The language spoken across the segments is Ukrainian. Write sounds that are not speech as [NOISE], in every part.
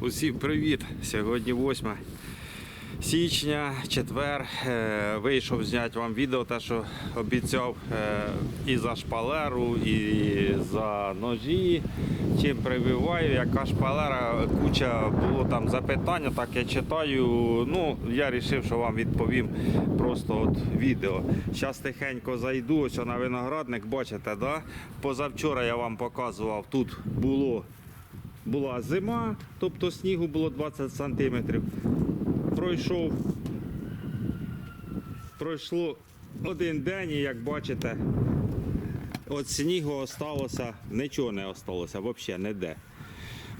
Усім привіт! Сьогодні 8 січня, четвер. Е, Вийшов зняти вам відео, те, що обіцяв е, і за шпалеру, і за ножі. Чим прививаю, яка шпалера, куча було там запитання, так я читаю. Ну, я вирішив, що вам відповім просто от відео. Зараз тихенько зайду, ось на виноградник, бачите, да? позавчора я вам показував, тут було була зима, тобто снігу було 20 сантиметрів. Пройшов, пройшло один день, і як бачите, от снігу осталося, нічого не осталося, взагалі ніде.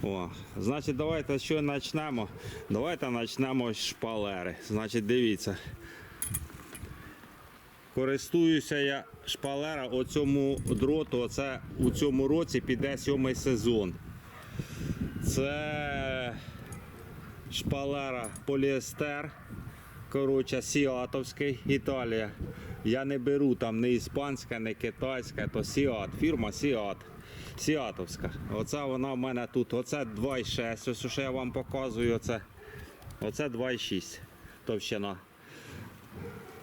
О, значить, давайте що почнемо? Давайте почнемо з шпалери. Значить, дивіться. Користуюся я шпалера оцьому дроту. Оце у цьому році піде сьомий сезон. Це шпалера поліестер. Коротше, Сіатовський, Італія. Я не беру там не іспанська, не китайська, то Сіат, фірма Сіат. Сіатовська. Оце вона в мене тут. Оце 2,6. Ось що я вам показую. Оце, оце 2,6 товщина.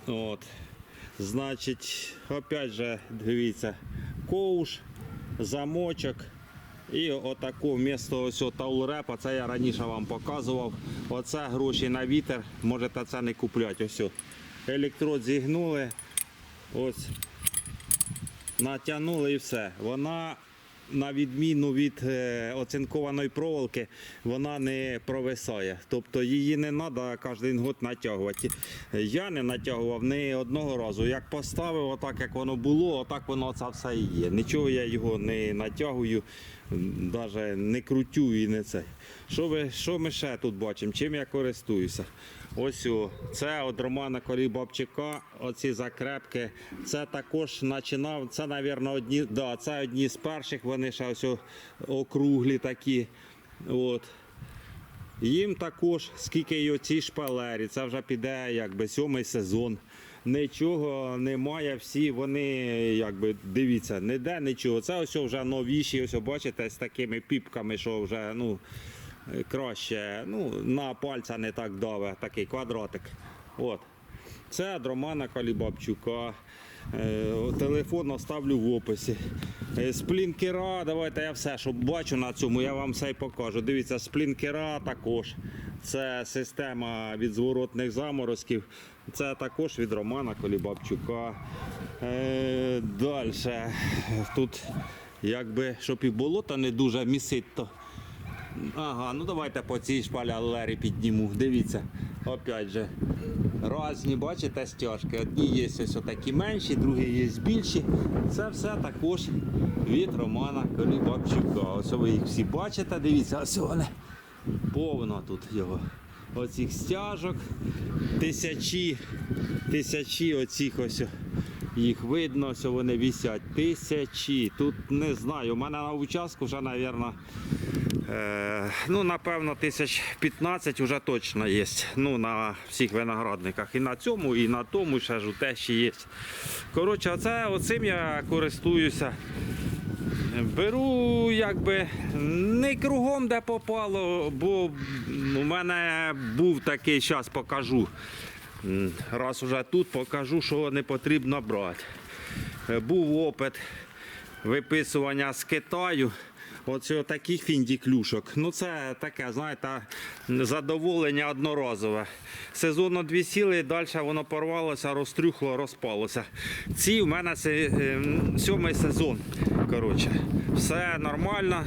От. Значить, опять же, дивіться, ковш, замочок. І отаку вмісто ось таулрепа, це я раніше вам показував. Оце гроші на вітер, можете це не купляти. Ось. Електрод зігнули, ось натягнули і все. Вона, на відміну від е, оцинкованої проволоки, вона не провисає. Тобто її не треба кожен год натягувати. Я не натягував ні одного разу. Як поставив, отак як воно було, отак воно це все і є. Нічого я його не натягую, навіть не крутю і не це. Що, ви, що ми ще тут бачимо? Чим я користуюся? Ось о, це від Романа Колібабчика, оці закрепки. Це також починав, це, мабуть, одні, да, це одні з перших, вони ще ось округлі такі. От. Їм також, скільки й оці шпалері, це вже піде якби сьомий сезон. Нічого немає, всі вони, якби, дивіться, ніде нічого. Це ось вже новіші, ось бачите, з такими піпками, що вже ну, краще. Ну, на пальця не так даве, такий квадратик. От. Це від Романа Калібабчука. Е, Телефон оставлю в описі. Е, Сплінкера, давайте я все, що бачу на цьому, я вам все й покажу. Дивіться, сплінкера також. Це система від зворотних заморозків. Це також від Романа Колібабчука. Е, Далі. Тут, якби, щоб і болото не дуже місить, то Ага, ну давайте по цій шпалері підніму. Дивіться, опять же. Разні, бачите, стяжки. Одні є ось такі менші, другі є більші. Це все також від Романа Колібабчука. Ось ви їх всі бачите, дивіться, ось вони. Повно тут його. Оцих стяжок. Тисячі, тисячі оцих ось. Їх видно, ось вони висять. Тисячі. Тут не знаю. У мене на участку вже, мабуть, ну, напевно, тисяч 15 вже точно є. Ну, на всіх виноградниках. І на цьому, і на тому ще ж те ще є. Коротше, оце, оцим я користуюся. Беру якби не кругом де попало, бо у мене був такий, зараз покажу. Раз уже тут покажу, що не потрібно брати. Е, Був опит виписування з Китаю. Оце таких фіндіклюшок. Ну це таке, знаєте, задоволення одноразове. Сезонно дві сіли, далі воно порвалося, розтрюхло, розпалося. Ці в мене е, сьомий сезон. Коротше, все нормально.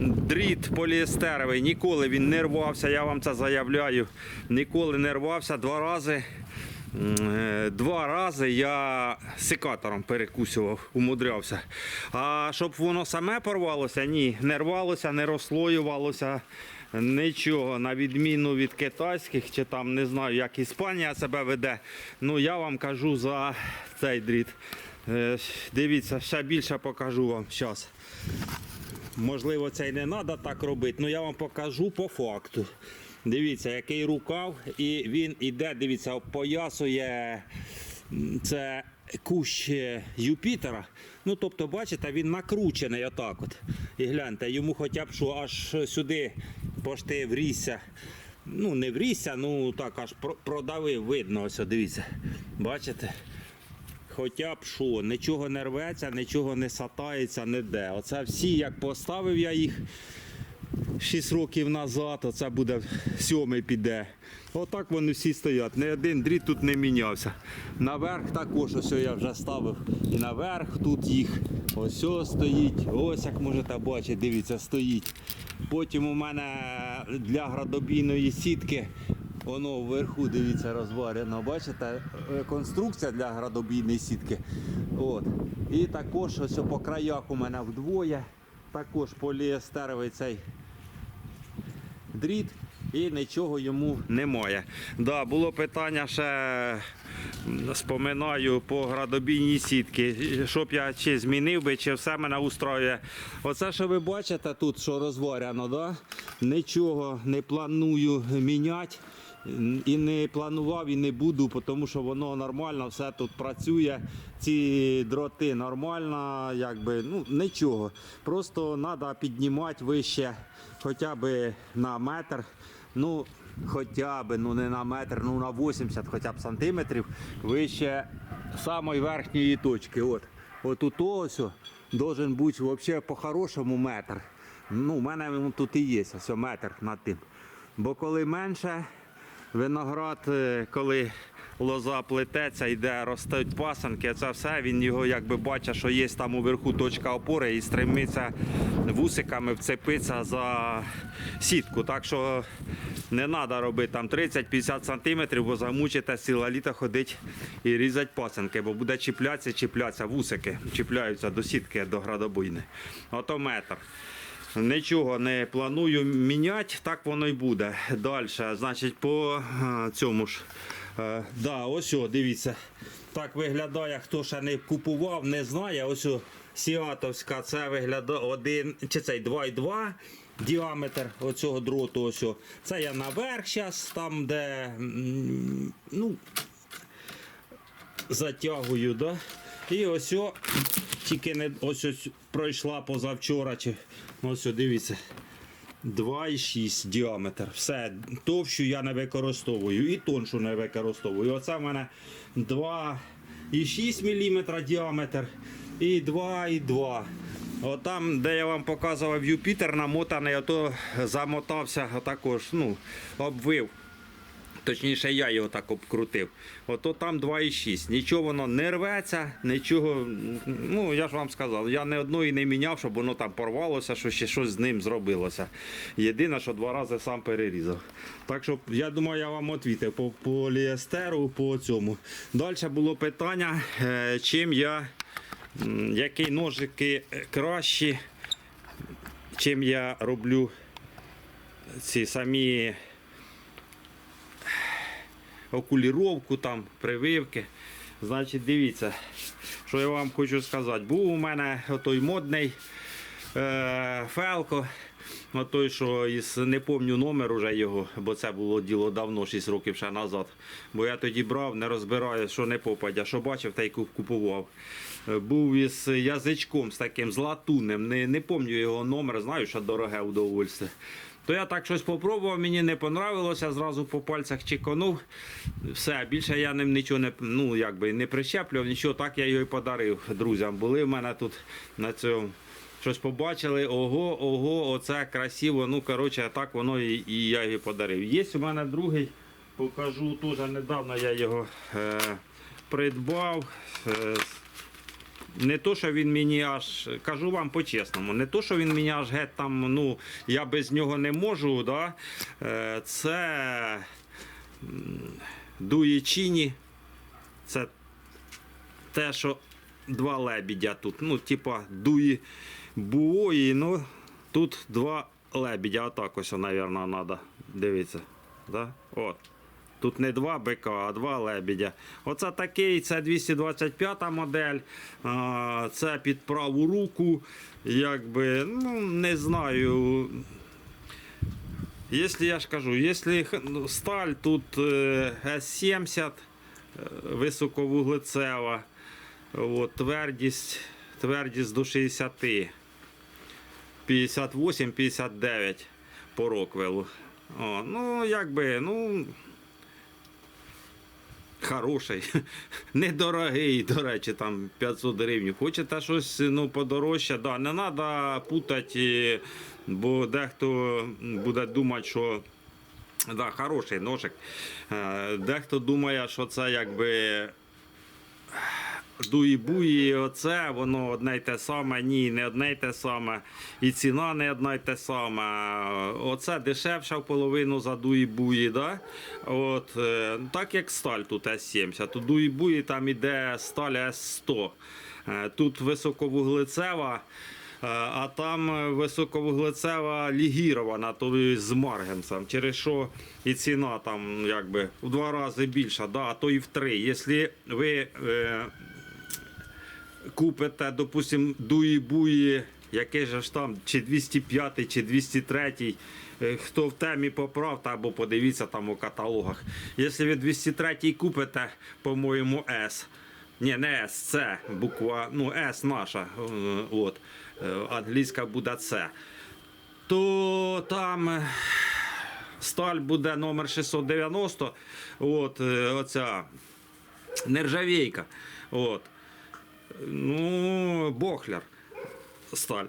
Дріт поліестеровий, ніколи він не рвався, я вам це заявляю. Ніколи не рвався два рази. Е, Два рази я секатором перекусував, умудрявся. А щоб воно саме порвалося, ні, не рвалося, не розслоювалося. Нічого, на відміну від китайських, чи там не знаю, як Іспанія себе веде. Ну я вам кажу за цей дріт. Е, Дивіться, ще більше покажу вам зараз. Можливо, це й не треба так робити, але я вам покажу по факту. Дивіться, який рукав, і він іде, дивіться, опоясує це кущ е, Юпітера. Ну, тобто, бачите, він накручений отак от. І гляньте, йому хоча б що аж сюди пошти врісся. Ну, не врісся, ну так аж продавив, видно, ось, дивіться. Бачите? Хоча б що, нічого не рветься, нічого не сатається, ніде. Оце всі, як поставив я їх 6 років назад, оце буде сьомий піде. Отак вони всі стоять. Ні один дріт тут не мінявся. Наверх також ось я вже ставив. І наверх тут їх ось ось стоїть. Ось як можете бачити, дивіться, стоїть. Потім у мене для градобійної сітки. Воно вверху, дивіться, розварено. Бачите, конструкція для градобійної сітки. От. І також ось по краях у мене вдвоє. Також поліестеровий цей дріт і нічого йому немає. Да, було питання ще споминаю по градобійній сітки, щоб я чи змінив би, чи все мене устроює. Оце, що ви бачите тут, що розварено, да? нічого не планую міняти. І не планував, і не буду, тому що воно нормально, все тут працює. Ці дроти нормально, якби ну нічого. Просто треба піднімати вище, хоча б на метр. Ну, хоча б, ну не на метр, ну на 80 хоча б сантиметрів вище самої верхньої точки. От, от тут ось о, должен бути взагалі по-хорошому метр. Ну, у мене тут і є, ось метр над тим. Бо коли менше, виноград, е, коли лоза плететься, йде, ростуть пасанки, це все, він його якби бачить, що є там уверху точка опори і стремиться вусиками вцепитися за сітку. Так що не треба робити там 30-50 сантиметрів, бо замучите ціле літо ходити і різати пасанки, бо буде чіплятися, чіплятися вусики, чіпляються до сітки, до градобуйни. Ото метр. Нічого не планую міняти, так воно й буде. Далі, значить, по цьому ж. Е, да, ось о, дивіться. Так виглядає, хто ще не купував, не знає. Ось о, Сіатовська, це виглядає один, чи цей 2,2 діаметр оцього дроту. Ось о. Це я наверх зараз, там, де ну, затягую, да? І ось о, тільки не ось ось пройшла позавчора. Чи, ось дивіться. 2,6 діаметр. Все, товщу я не використовую і тоншу не використовую. Оце в мене 2,6 мм діаметр і 2,2. Отам, де я вам показував Юпітер, намотаний, ото замотався, також ну, обвив. Точніше, я його так обкрутив. Ото там 2,6. Нічого воно не рветься, нічого. Ну, я ж вам сказав, я не одної не міняв, щоб воно там порвалося, що ще щось з ним зробилося. Єдине, що два рази сам перерізав. Так що, я думаю, я вам відповів по поліестеру, по цьому. Далі було питання, е, чим я, які ножики е, кращі, чим я роблю ці самі окуліровку, там, прививки. Значить, дивіться, що я вам хочу сказати. Був у мене той модний е, Фелко. Той, що із не пам'ятаю номер уже його, бо це було діло давно, 6 років ще назад. Бо я тоді брав, не розбираю, що не попадя, що бачив, та й купував. Е, Був із язичком, з таким з латунним, не, не пам'ятаю його номер, знаю, що дороге удовольствие. То я так щось попробував, мені не понравилося, зразу по пальцях чеканув. Все, більше я ним нічого не, ну, якби, не прищеплював, нічого, так я його і подарив друзям. Були в мене тут на цьому. Щось побачили, ого, ого, оце красиво. Ну, коротше, так воно і, і я його подарив. Є у мене другий, покажу теж недавно я його е, придбав. Е, не то, що він мені аж, кажу вам по-чесному, не то, що він мені аж геть там, ну, я без нього не можу, да? Е, це дуєчині, це те, що два лебідя тут, ну, типа дуї буої, ну, тут два лебідя, отак ось, мабуть, треба, дивіться, да? От. Тут не два бика, а два лебедя. Оце такий, це 225 модель. Це під праву руку. Якби, ну, не знаю. Якщо я ж кажу, якщо ну, сталь тут е, С70 е, високовуглецева, от, твердість, твердість до 60. 58-59. по Роквелу. О, ну, якби, ну. Хороший, [LAUGHS] недорогий, до речі, там 500 гривень. Хочете щось ну, подорожче, да, не треба путати, бо дехто буде думати, що да, хороший ножик. Е, Дехто думає, що це якби дуї-буї, оце, воно одне й те саме, ні, не одне й те саме. І ціна не одна й те саме. Оце дешевша в половину за дуї-буї, да? От, е, так як сталь тут С70. У дуї-буї там іде сталь С100. Е, Тут високовуглецева. е, А там високовуглецева лігірована, то з маргенсом, через що і ціна там якби в два рази більша, да, а то і в три. Якщо ви купите, допустим, дуї-буї, який ж там, чи 205, чи 203, е, хто в темі поправте або подивіться там у каталогах. Якщо ви 203 купите, по-моєму, С. Ні, не С, С, буква, ну С наша, е, от, е, англійська буде С. То там сталь буде номер 690, от, оця нержавійка. От. Ну, Бохляр сталь.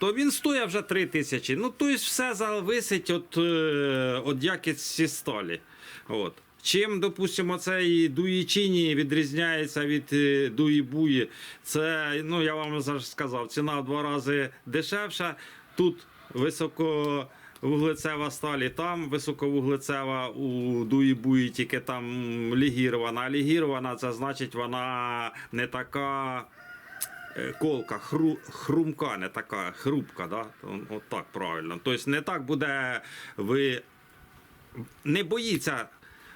То він стоїть вже 3 тисячі. Ну, тобто все зависить від, від якості сталі. От. Чим, допустимо, цей дуїчині відрізняється від е, дуї-буї, це, ну я вам зараз сказав, ціна в два рази дешевша. Тут високо. Вуглецева сталі там високовуглецева у дуї-буї, тільки там лігірована. Лігірована це значить вона не така е, колка, хру, хрумка, не така хрупка, да? От так правильно. Тобто не так буде ви не боїться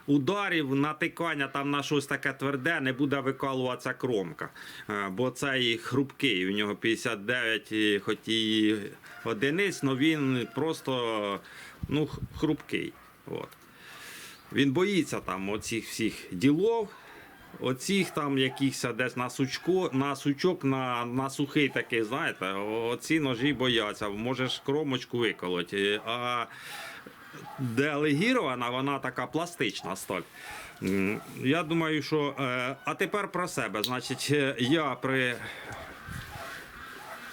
ударів, натикання там на щось таке тверде, не буде викалуватися кромка. Е, Бо цей хрупкий, у нього 59, хоч і одиниць, але він просто ну, хрупкий. От. Він боїться там оцих всіх ділов. Оцих там якихось десь на сучко, на сучок, на, на сухий такий, знаєте, оці ножі бояться, можеш кромочку виколоти. А де легірована, вона така пластична сталь. Я думаю, що. е, А тепер про себе. Значить, е, я при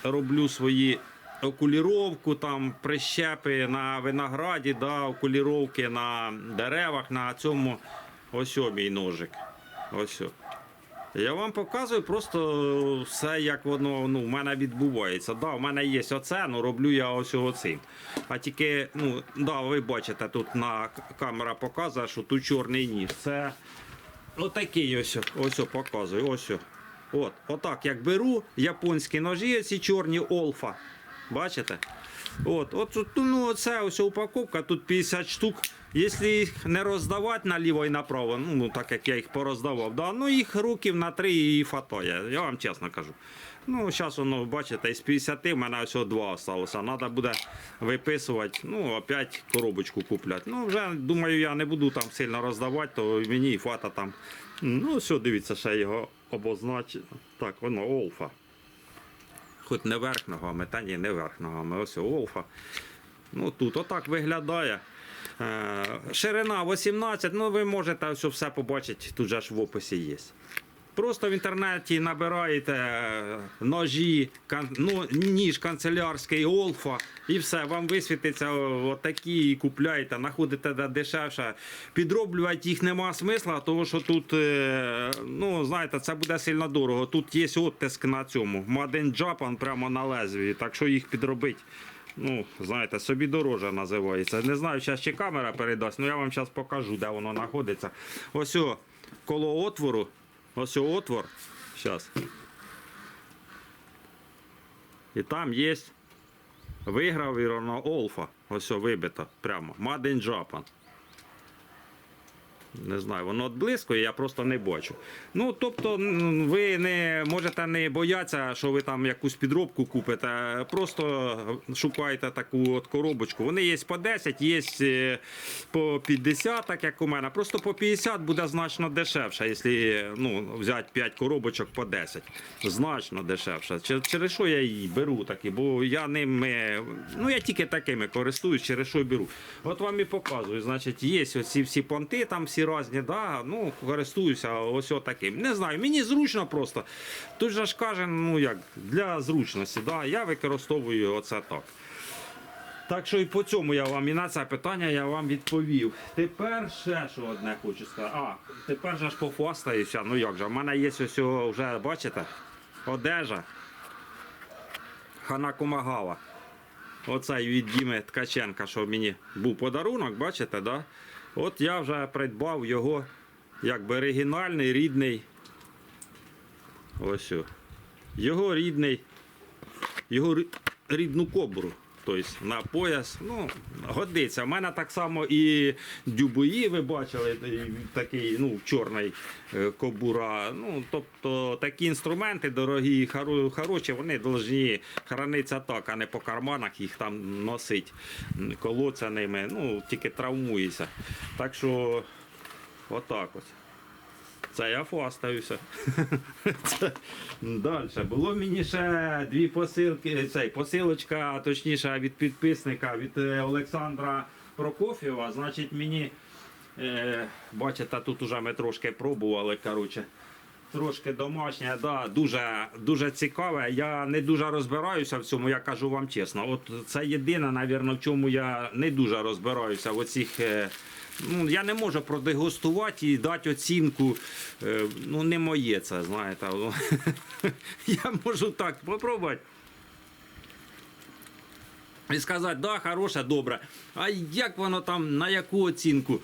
роблю свої окуліровку, там прищепи на винограді, да, окуліровки на деревах, на цьому ось о мій ножик. Ось. Я вам показую просто все, як воно ну, в мене відбувається. Да, у мене є оце, ну роблю я ось оцим. А тільки, ну, да, ви бачите, тут на камера показує, що тут чорний ніж. Це отакий ось, ось показую. Ось. От, отак як беру японські ножі, ці чорні олфа. Бачите? От, от тут, ну, це ось упаковка, тут 50 штук. Якщо їх не роздавати наліво і направо, ну, ну так як я їх пороздавав, да, ну їх років на три і фатає, я вам чесно кажу. Ну, зараз воно, бачите, із 50 в мене ось два залишилося. Треба буде виписувати, ну, опять коробочку купляти. Ну, вже думаю, я не буду там сильно роздавати, то мені і фата там. Ну, все, дивіться, ще його обознач. Так, воно олфа. Хоч не верхного, ногами, та ні, не верхного, ногами. Ось олфа. Ну тут отак виглядає. Е, ширина 18, ну ви можете все побачити, тут же ж в описі є. Просто в інтернеті набираєте е, ножі, ну, ніж канцелярський Олфа, і все, вам висвітиться отакі і купляєте, знаходите де дешевше. Підроблювати їх нема смисла, тому що тут, е, ну, знаєте, це буде сильно дорого. Тут є оттиск на цьому. In Japan прямо на лезвії, так що їх підробити. Ну, знаєте, собі дороже називається. Не знаю, зараз чи камера передасть, але я вам зараз покажу, де воно знаходиться. Ось о, коло отвору. Ось отвор. Зараз. І там є вигравірована Олфа. Ось вибито прямо. Made in Japan. Не знаю, воно близько, я просто не бачу. Ну, тобто, ви не можете не боятися, що ви там якусь підробку купите. Просто шукайте таку от коробочку. Вони є по 10, є е, по 50, так як у мене. Просто по 50 буде значно дешевше, якщо ну, взяти 5 коробочок по 10. Значно дешевше. Через що я її беру такі, бо я ними, ну я тільки такими користуюсь, через що беру. От вам і показую. Значить, є оці всі понти, там всі різні, да, ну, користуюся ось таким. Не знаю, мені зручно просто. Тут же ж каже, ну як, для зручності, да, я використовую оце так. Так що і по цьому я вам і на це питання я вам відповів. Тепер ще що одне хочу сказати. А, тепер же ж пофастаюся. Ну як же, в мене є ось вже, бачите, одежа. Ханакумагава. Оцей від Діми Ткаченка, що мені був подарунок, бачите, да? От я вже придбав його якби оригінальний, рідний. Ось. Його рідний його рідну кобру. Тобто на пояс, ну, годиться. У мене так само і дюбої, ви бачили, такий, ну, чорний е, кобура. Ну, тобто такі інструменти дорогі, хоро- хороші, вони повинні хранитися так, а не по карманах їх там носить, м, колоться ними, ну, тільки травмується. Так що, отак ось. Це я фастаюся. [LAUGHS] Далі. Було мені ще дві посилки, цей, посилочка, точніше, від підписника від е, Олександра Прокофєва. Значить, мені, е, бачите, тут уже ми трошки пробували. коротше. Трошки домашнє, да, дуже, дуже цікаве. Я не дуже розбираюся в цьому, я кажу вам чесно. От це єдине, навірно, в чому я не дуже розбираюся в оцих. е, Ну, я не можу продегустувати і дати оцінку. е, Ну, не моє це, знаєте. [LAUGHS] Я можу так попробувати. І сказати, да, хороше, добре. А як воно там, на яку оцінку?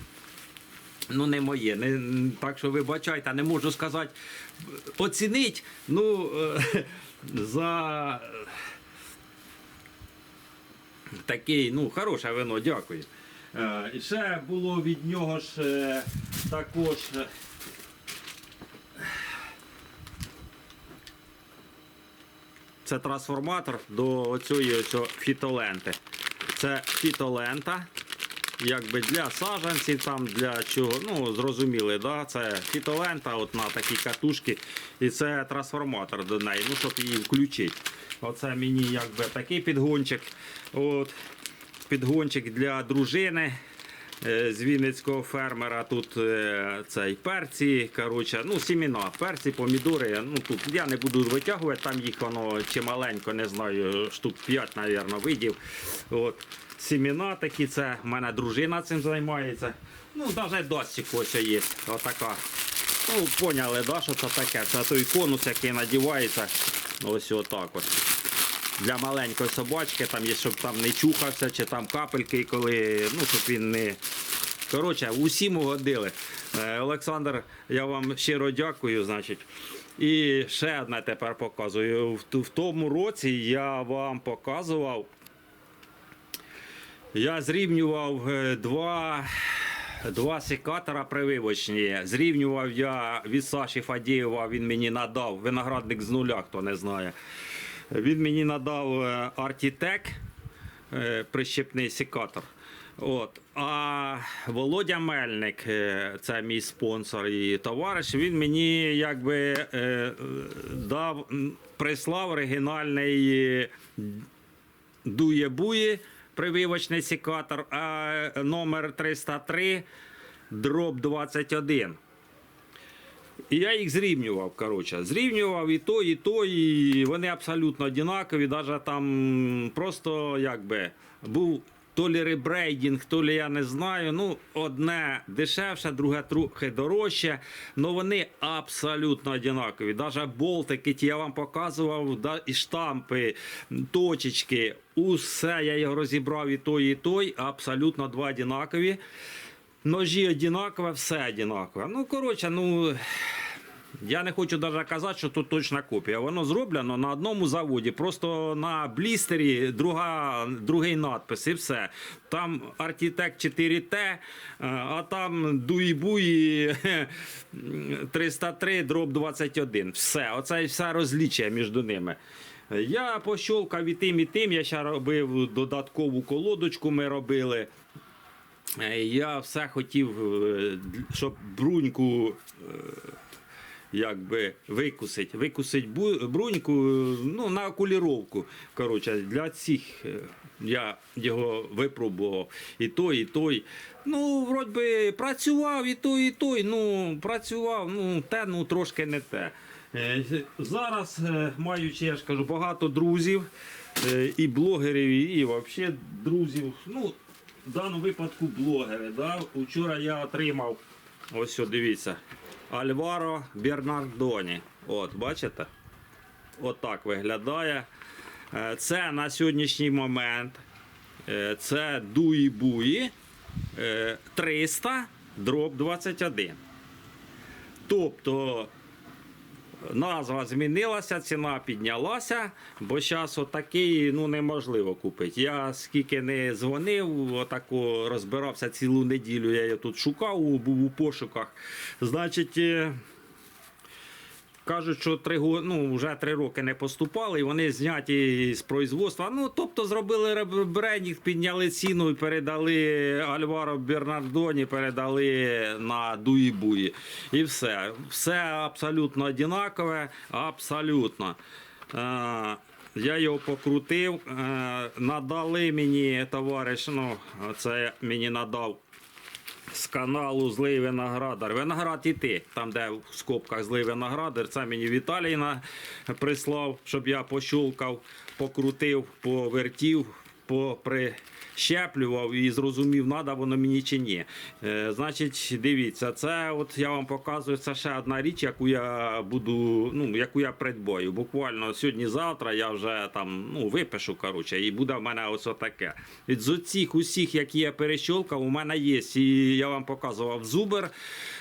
Ну, не моє. Не, так що вибачайте, не можу сказати. Оцінить, ну, е, [LAUGHS] за такий, ну, хороше вино, дякую. Е, І ще було від нього ж е, також. е, Це трансформатор до цієї фітоленти. Це фітолента, якби для саджанців, там для чого. Ну, зрозуміли, да? це фітолента от на такі катушки. І це трансформатор до неї, ну, щоб її включити. Оце мені якби такий підгончик. От, підгончик для дружини. е, З вінницького фермера тут е, цей перці, коротше, ну сіміна, перці, помідори. Ну тут я не буду витягувати, там їх воно чималенько, не знаю, штук 5, мабуть, видів. От сіміна такі, це в мене дружина цим займається. Ну, навіть дощик ось є. Отака. Ну, поняли, да, що це таке? Це той конус, який надівається. Ось отак от для маленької собачки, там є, щоб там не чухався, чи там капельки, коли, ну, щоб він не. Коротше, усім угодили. Е, Олександр, я вам щиро дякую, значить. І ще одне тепер показую. В тому році я вам показував. Я зрівнював е, два, два секатора прививочні. Зрівнював я від Саші Фадієва, він мені надав виноградник з нуля, хто не знає. Він мені надав Artitec, е, прищепний секатор. От. А Володя Мельник, е, це мій спонсор і товариш, він мені якби дав, прислав оригінальний дує-бує прививочний секатор, номер 303 дроб 21. І я їх зрівнював. коротше. Зрівнював і то, і то, і вони абсолютно однакові. Навіть там просто якби був то лі ребрейдінг, то лі я не знаю. Ну, одне дешевше, друге трохи дорожче. але вони абсолютно однакові. Навіть болтики, ті я вам показував, да, і штампи, точечки, усе я його розібрав і той, і той, абсолютно два однакові. Ножі однакові, все однакове. Ну, коротше, ну. Я не хочу навіть казати, що тут точна копія. Воно зроблено на одному заводі, просто на блістері друга, другий надпис і все. Там Architect 4T, е, а там Дуї-Буї 303 [LAUGHS] дроб 21. Все, оце і вся розлічення між ними. Я пощолкав і тим, і тим. Я ще робив додаткову колодочку. Ми робили. Е, Я все хотів, е, щоб бруньку е, якби викусить. Викусить бруньку ну, на окуліровку. Коротше, для цих е, я його випробував. І той, і той. Ну, вроді би, працював і той, і той. Ну, працював, ну, те, ну, трошки не те. Е, Зараз, е, маючи, я ж кажу, багато друзів е, і блогерів, і взагалі друзів. Ну, в даному випадку блогери. Да? Вчора я отримав, ось дивіться, Альваро Бернардоні. От, бачите? Отак виглядає. Е, Це на сьогоднішній момент. е, Це Дуї Буї 300 дроб 21. Тобто назва змінилася, ціна піднялася, бо зараз отакий ну, неможливо купити. Я скільки не дзвонив, отако розбирався цілу неділю, я її тут шукав, був у пошуках. Значить. Кажуть, що три, ну, вже три роки не поступали, і вони зняті з производства. Ну, тобто зробили ребрендінг, підняли ціну і передали Альваро Бернардоні, передали на Дуї-Буї. І все. Все абсолютно однакове, абсолютно. Е, я його покрутив, е, надали мені товариш, ну, це мені надав з каналу Злий Виноградар. Виноград і ти, там, де в скобках Злий Виноградар, це мені Віталій прислав, щоб я пощулкав, покрутив, повертів, поприщеплював і зрозумів, надо воно мені чи ні. Е, значить, дивіться, це от я вам показую, це ще одна річ, яку я буду, ну, яку я придбаю. Буквально сьогодні-завтра я вже там ну, випишу, коротше, і буде в мене ось таке. Від з оцих усіх, які я перещолкав, у мене є. І я вам показував зубер,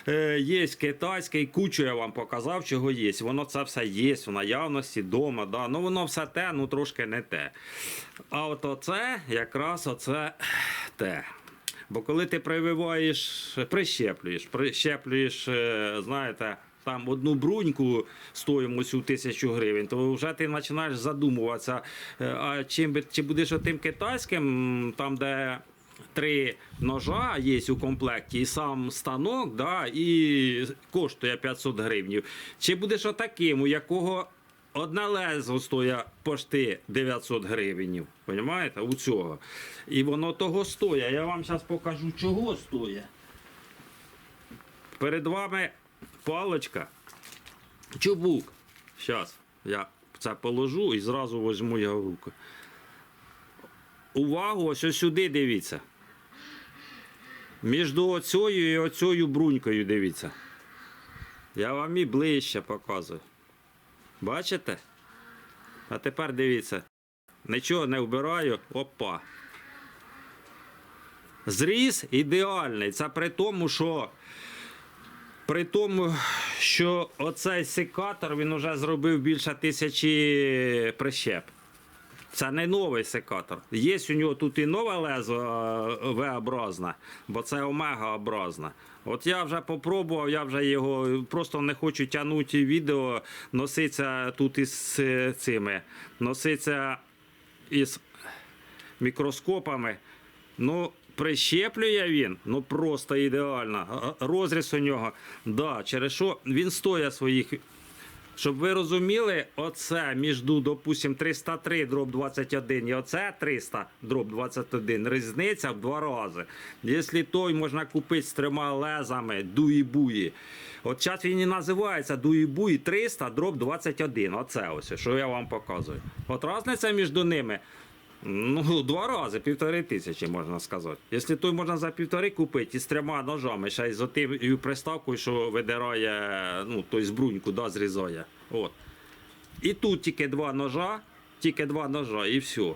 е, є китайський, кучу я вам показав, чого є. Воно це все є в наявності вдома. Да. Ну воно все те, ну трошки не те. А от оце якраз оце те. Бо коли ти прививаєш, прищеплюєш, прищеплюєш, е, знаєте, там одну бруньку стоїмостю тисячу гривень, то вже ти починаєш задумуватися, е, а чим чи будеш отим китайським, там де. Три ножа є у комплекті, і сам станок, да, і коштує 500 гривнів. Чи будеш отаким, у якого одне лезо стоїть пошти 900 гривень, розумієте, у цього. І воно того стоїть. Я вам зараз покажу, чого стоїть. Перед вами паличка, чубук. Зараз я це положу і зразу візьму його в руку. Увагу, ось сюди дивіться. Між оцею і оцею брунькою дивіться. Я вам і ближче показую. Бачите? А тепер дивіться. Нічого не вбираю. Опа. Зріз ідеальний. Це при тому, що при тому, що оцей секатор він вже зробив більше тисячі прищеп. Це не новий секатор. Є у нього тут і нове лезо е, V-образне, бо це омега-образне. От я вже попробував, я вже його просто не хочу тягнути відео, носиться тут із цими, носиться із мікроскопами. Ну, прищеплює він, ну просто ідеально. Розріз у нього, да, через що він стоїть своїх щоб ви розуміли, оце між, допустим, 303 дроб 21 і оце 300 дроб 21, різниця в два рази. Якщо той можна купити з трьома лезами дуї-буї, от зараз він і називається дуї-буї 300 дроб 21. Оце ось, що я вам показую. От різниця між ними. Ну, два рази, півтори тисячі, можна сказати. Якщо той можна за півтори купити і з трьома ножами, ще й з отим приставкою, що видирає, ну, той збруньку, да, зрізає. От. І тут тільки два ножа, тільки два ножа, і все.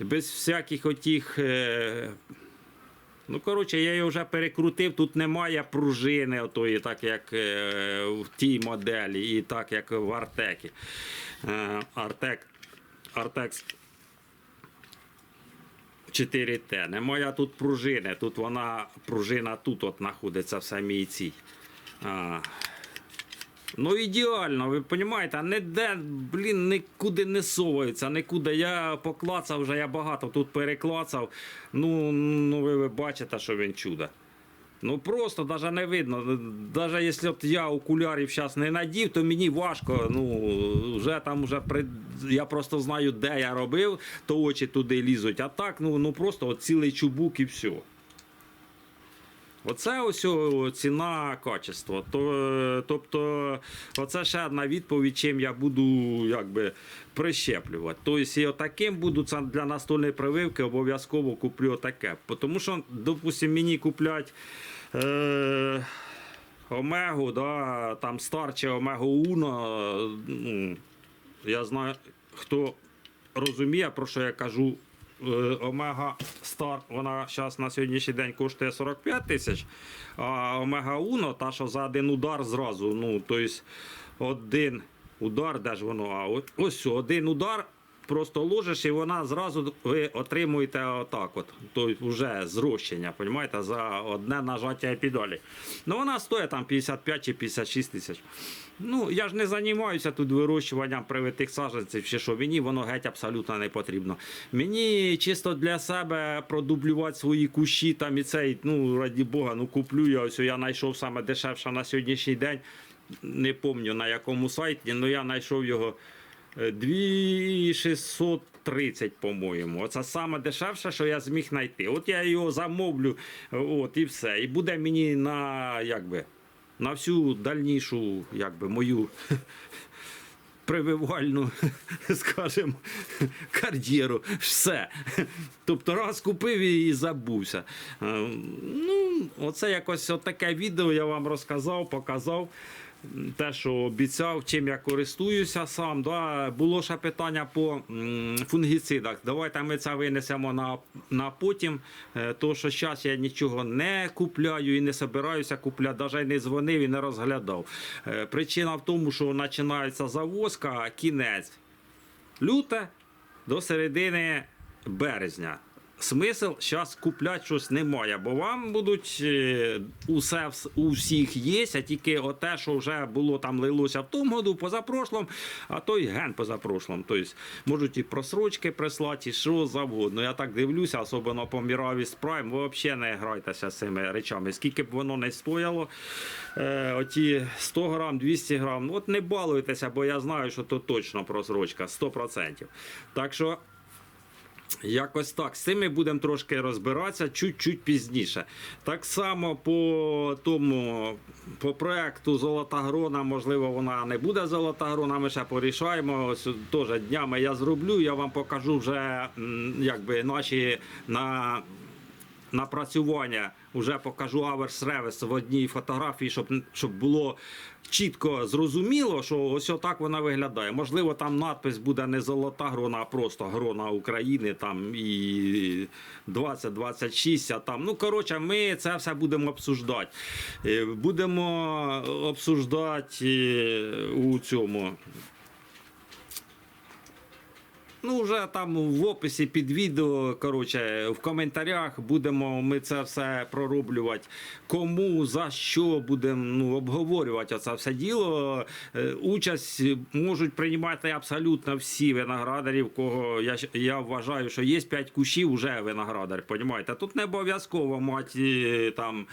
Без всяких отих, е, Ну, коротше, я її вже перекрутив, тут немає пружини, отої, так як е, в тій моделі, і так як в Артекі. Е, Артек, Артекс 4Т. Немає тут пружини. Тут вона, пружина тут от знаходиться в самій цій. А, Ну, ідеально, ви розумієте, ніде, блін, нікуди не соваються, нікуди. Я поклацав вже, я багато тут переклацав. Ну, ну ви, ви бачите, що він чудо. Ну просто навіть не видно. Навіть якщо от я окулярів зараз не надів, то мені важко. Ну, вже там вже при... я просто знаю, де я робив, то очі туди лізуть. А так, ну, ну просто от цілий чубук і все. Оце ось ціна качество. Е, тобто, оце ще одна відповідь, чим я буду якби прищеплювати. Тобто, і отаким буду це для настольної прививки обов'язково куплю отаке. Тому що, допустимо, мені куплять. Е- Омегу, да, там старче Омегу Уно. Ну, я знаю, хто розуміє, про що я кажу. Е, Омега Стар, вона зараз на сьогоднішній день коштує 45 тисяч, а Омега Уно, та, що за один удар зразу, ну, тобто один удар, де ж воно? А от- ось один удар. Просто ложиш і вона зразу ви отримуєте отак от. Тобто вже зрощення, розумієте, за одне нажаття педалі. Ну вона стоїть там 55 чи 56 тисяч. Ну, я ж не займаюся тут вирощуванням привитих саджанців, чи що мені воно геть абсолютно не потрібно. Мені чисто для себе продублювати свої кущі там і цей, ну раді Бога, ну куплю я ось я знайшов саме дешевше на сьогоднішній день. Не пам'ятаю на якому сайті, але я знайшов його е, 2630, по-моєму. Оце саме дешевше, що я зміг знайти. От я його замовлю, от і все. І буде мені на якби на всю дальнішу, якби мою [LAUGHS] прививальну, [LAUGHS] скажімо, кар'єру. Все. Тобто раз купив і забувся. Е, Ну, оце якось таке відео я вам розказав, показав. Те, що обіцяв, чим я користуюся сам. Да. Було ще питання по фунгіцидах. Давайте ми це винесемо на, на потім. Е, То, що зараз я нічого не купляю і не собираюся купляти, навіть не дзвонив і не розглядав. Е, Причина в тому, що починається завозка, кінець люте до середини березня. Смисл зараз купляти щось немає, бо вам будуть е, усе у всіх є, а тільки оте, що вже було там лилося в тому году, позапрошлом, а то й ген позапрошлом. Тобто можуть і просрочки прислати, і що завгодно. Я так дивлюся, особливо по Miravis Prime, ви взагалі не грайтеся з цими речами. Скільки б воно не стояло, е, оті 100 грам, 200 грам, ну, от не балуйтеся, бо я знаю, що то точно просрочка, 100%. Так що Якось так. З цим ми будемо трошки розбиратися чуть-чуть пізніше. Так само по тому, по проекту Золота грона, можливо, вона не буде золота грона, ми ще порішаємо. Ось теж днями я зроблю, я вам покажу вже якби наші на. Напрацювання вже покажу аверс ревес в одній фотографії, щоб, щоб було чітко зрозуміло, що ось отак вона виглядає. Можливо, там надпис буде не золота грона, а просто грона України там і 20-26, а там. Ну, коротше, ми це все будемо обсуждати. Е, Будемо обсуждати е, у цьому. Ну, вже там в описі під відео, коротше, в коментарях будемо ми це все пророблювати. Кому, за що будемо ну, обговорювати це все діло. Е, Участь можуть приймати абсолютно всі виноградарі, в кого я, я вважаю, що є 5 кущів, вже виноградар. Понімаєте? Тут не обов'язково мати е, там.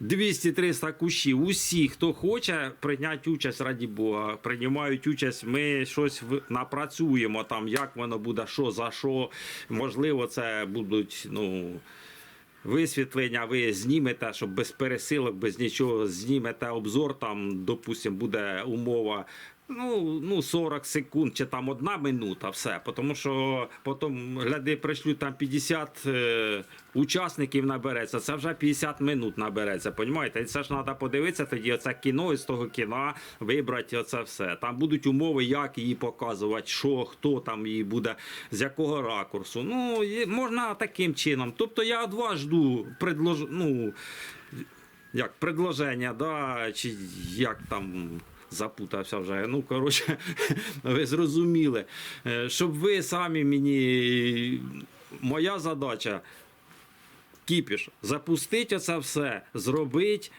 200-300 кущів. Усі, хто хоче прийняти участь, раді Бога, приймають участь. Ми щось напрацюємо там, як воно буде, що за що. Можливо, це будуть ну. Висвітлення ви знімете, щоб без пересилок, без нічого знімете обзор. Там, допустимо, буде умова Ну, ну 40 секунд чи там одна минута, все. Тому що потім гляди, прийшлють там 50 е, учасників набереться, це вже 50 минут набереться. Понімаєте? Це ж треба подивитися тоді оце кіно і з того кіна вибрати оце все. Там будуть умови, як її показувати, що, хто там її буде, з якого ракурсу. Ну, можна таким чином. Тобто я від вас жду предлож... ну, як предложення, да, чи як там запутався вже. Ну, коротше, [LAUGHS] ви зрозуміли. Е, Щоб ви самі мені. Моя задача кіпіш, запустити оце все, зробити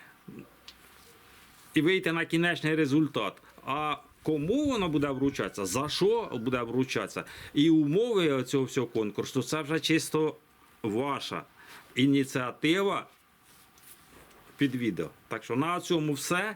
і вийти на кінечний результат. А кому воно буде вручатися, за що буде вручатися, і умови цього всього конкурсу, це вже чисто ваша ініціатива під відео. Так що на цьому все.